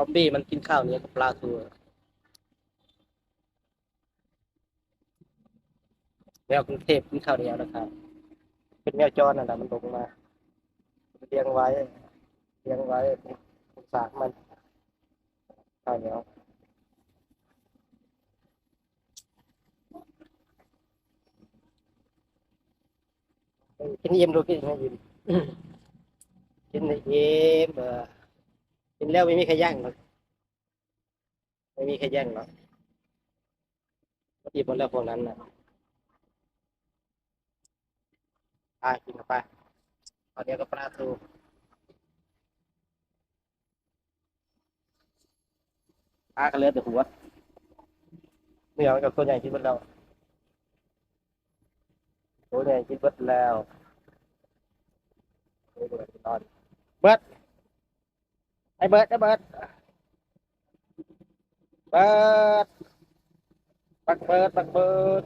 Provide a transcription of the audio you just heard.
บ๊อบบี้มันกินข้าวเหนียวกับปลาทูแมวกรุงเทพกินข้าวเหนียวนะครับ เป็นแมวจรนั่นแหละมันลงมาเลี้ยงไว้เลี้ยงไว้สงสารมันข้าวเหนียวกินเยี่ยมดูกินให้ยิ้มกินให้เยี่ยมเออ กินแล้วไม่มีใครแย่งหรอกไม่มีใครแย่งหรอกก็ดีหมดแล้วพวกนั้นนะไปกินกันไปเอาเดี๋ยวก็ปลาทูปลาก็เหลือแต่หัวเนื้อมันกับตัวใหญ่ที่มันเราตัวใหญ่ที่เบิดแล้วตัวใหญ่ที่นอนเบิด ไอ้เบิดไอ้เบิดเบิดบักเบิดบักเบิด